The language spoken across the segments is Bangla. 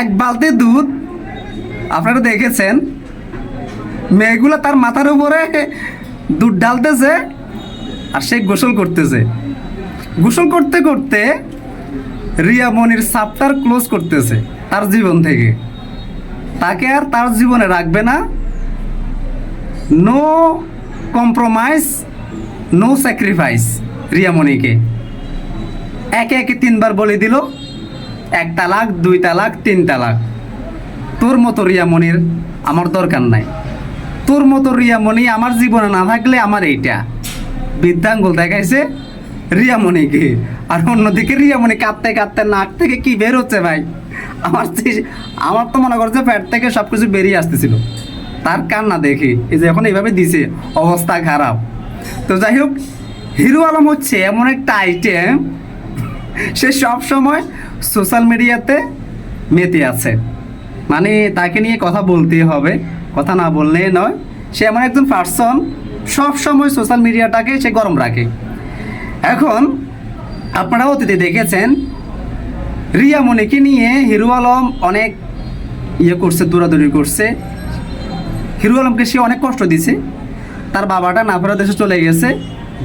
এক বালতি দুধ, আপনারা দেখেছেন, মেয়েগুলো তার মাথার উপরে দুধ ঢালতেছে আর সে গোসল করতেছে। গোসল করতে করতে রিয়া মনির সাপ্তার ক্লোজ করতেছে তার জীবন থেকে। তাকে আর তার জীবনে রাখবে না। নো কম্প্রোমাইজ, নো স্যাক্রিফাইস রিয়ামণিকে একে একে তিনবার বলে দিল এক তালাক, দুই তালাক, তিন তালাক। তোর মতো রিয়ামণির আমার দরকার নাই। তোর মতো রিয়ামণি আমার জীবনে না থাকলে আমার এইটা। বৃদ্ধাঙ্গুল দেখাইছে রিয়ামণিকে। আর অন্যদিকে রিয়ামণি কাঁদতে কাঁদতে নাক থেকে কি বের হচ্ছে ভাই? আমার আমার তো মনে করছে পেট থেকে সব কিছু বেরিয়ে আসতেছিল। তার কান্না দেখে, এই যে এখন এইভাবে দিছে, অবস্থা খারাপ। তো যাই হোক, হিরো আলম হচ্ছে এমন একটা আইটেম সে সব সময় সোশ্যাল মিডিয়াতে মেতে আছে। মানে তাকে নিয়ে কথা বলতেই হবে। কথা না বললে নয়, সে এমন একজন পার্সন সব সময় সোশ্যাল মিডিয়াটাকে সে গরম রাখে। এখন আপনারা অতীতে দেখেছেন, রিয়া মনিকে নিয়ে হিরু আলম অনেক ইয়ে করছে, দৌড়াদৌড়ি করছে। হিরু আলমকে সে অনেক কষ্ট দিছে। তার বাবাটা নাফেরা দেশে চলে গেছে।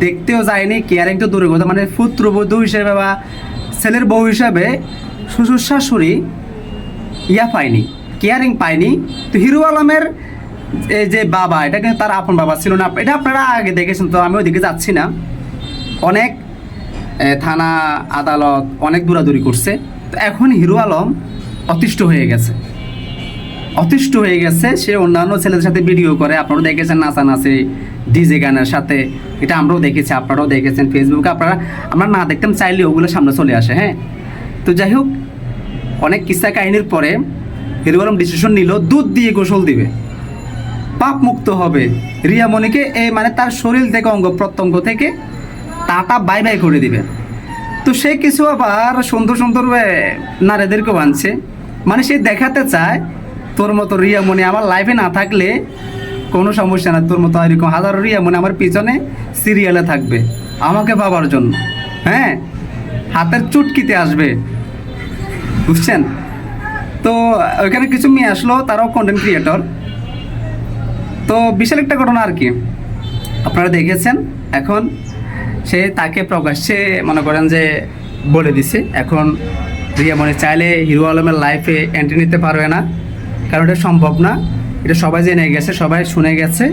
দেখতেও যায়নি কেয়ারিং তো দূরে কথা। মানে পুত্রবধূ হিসেবে বা ছেলের বউ হিসাবে শ্বশুর শাশুড়ি ইয়া পায়নি কেয়ারিং পায়নি। তো হিরো আলমের যে বাবা, এটা কিন্তু তার আপন বাবা ছিল না। এটা আপনারা আগে দেখেছেন, তো আমি ওইদিকে যাচ্ছি না। অনেক থানা, আদালত অনেক দৌড়াদৌড়ি করছে। তো এখন হিরো আলম অতিষ্ঠ হয়ে গেছে। অতিষ্ঠ হয়ে গেছে, সে অন্যান্য ছেলেদের সাথে ভিডিও করে। আপনারা দেখেছেন নাচানাচি ডিজে গানের সাথে। এটা আমরাও দেখেছি আপনারাও দেখেছেন ফেসবুকে আপনারা আমরা না দেখতাম চাইলে ওগুলো সামনে চলে আসে হ্যাঁ? তো যাই হোক অনেক কিস্সা কাহিনীর পরে হিরো আলম ডিসিশন নিল দুধ দিয়ে গোসল দিবে। পাপ মুক্ত হবে। রিয়া মনিকে এই মানে তার শরীর থেকে অঙ্গ প্রত্যঙ্গ থেকে তাটা বাই বাই করে দিবে। তো সে কিছু আবার সুন্দর সুন্দর এ, নারীদেরকেও আনছে। মানে সে দেখাতে চায় তোর মতো রিয়া মনি আমার লাইফে না থাকলে কোনো সমস্যা না, তোর মতো এরকম হাজারো রিয়া মনি আমার পিছনে সিরিয়ালে থাকবে। আমাকে পাবার জন্য। হ্যাঁ? হাতের চুটকিতে আসবে। বুঝছেন? তো ওইখানে কিছু মেয়ে আসলো, তারাও কন্টেন্ট ক্রিয়েটর তো বিশাল একটা ঘটনা আর কি। আপনারা দেখেছেন, এখন সে তাকে প্রকাশ্যে মনে করেন যে বলে দিছে, এখন রিয়া মনে চাইলে হিরো আলমের লাইফে এন্ট্রি নিতে পারবে না, কারণ এটা সম্ভব না। এটা সবাই জেনে গেছে, সবাই শুনে গেছে।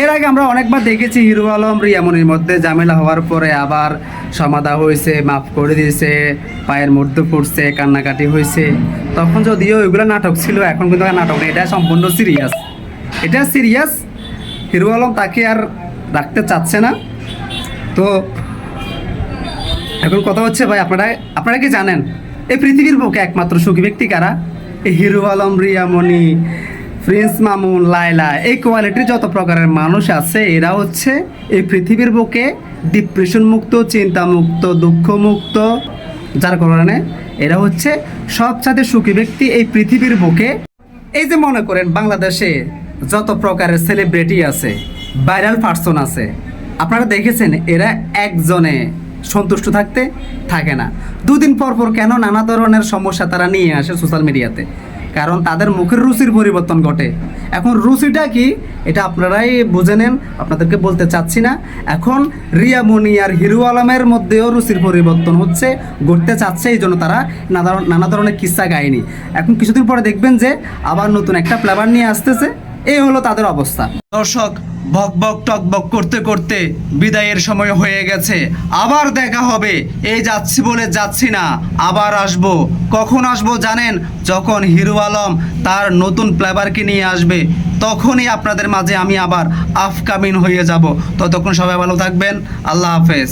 এর আগে আমরা অনেকবার দেখেছি হিরু আলম রিয়ামনির মধ্যে ঝামেলা হওয়ার পরে আবার সমাধা হয়েছে, মাফ করে দিয়েছে, পায়ের মধ্যে পড়ছে, কান্নাকাটি হয়েছে। তখন যদিও ওইগুলো নাটক ছিল, এখন কিন্তু নাটক নেই। এটা সম্পূর্ণ সিরিয়াস। এটা সিরিয়াস, হিরু আলম তাকে আর রাখতে চাচ্ছে না। তো এখন কথা হচ্ছে ভাই, আপনারা আপনারা কি জানেন? এই পৃথিবীর বুকে একমাত্র সুখী ব্যক্তি কারা? এই হিরু আলম, রিয়ামণি। প্রিন্স মামুন লাইলা এই কোয়ালিটির যত প্রকারের মানুষ আছে, এরা হচ্ছে এই পৃথিবীর বুকে ডিপ্রেশন মুক্ত চিন্তা মুক্ত দুঃখ মুক্ত যার কারণে এরা হচ্ছে সবচাইতে সুখী ব্যক্তি এই পৃথিবীর বুকে। এই যে মনে করেন, বাংলাদেশে যত প্রকারের সেলিব্রিটি আছে ভাইরাল পার্সন আছে, আপনারা দেখেছেন, এরা একজনে সন্তুষ্ট থাকতে থাকে না। দুদিন পর পর কেন নানা ধরনের সমস্যা তারা নিয়ে আসে সোশ্যাল মিডিয়াতে কারণ তাদের মুখের রুচির পরিবর্তন ঘটে। এখন রুচিটা কি? এটা আপনারাই বুঝে নেন, আপনাদেরকে বলতে চাচ্ছি না। এখন রিয়া মনি আর হিরু আলমের মধ্যেও রুচির পরিবর্তন হচ্ছে, ঘটতে চাচ্ছে, এই জন্য তারা নানা ধরনের কিস্সা গায়নি। এখন কিছুদিন পরে দেখবেন যে আবার নতুন একটা প্লেবার নিয়ে আসতেছে, এই হলো তাদের অবস্থা। দর্শক বক বক টক বক করতে করতে বিদায়ের সময় হয়ে গেছে। আবার দেখা হবে। এই যাচ্ছি বলে যাচ্ছি না। আবার আসব। কখন আসব জানেন? যখন হিরু আলম তার নতুন প্লেবারকে নিয়ে আসবে, তখনই আপনাদের মাঝে আমি আবার আফকামিন হয়ে যাব। ততক্ষণ সবাই ভালো থাকবেন। আল্লাহ হাফেজ।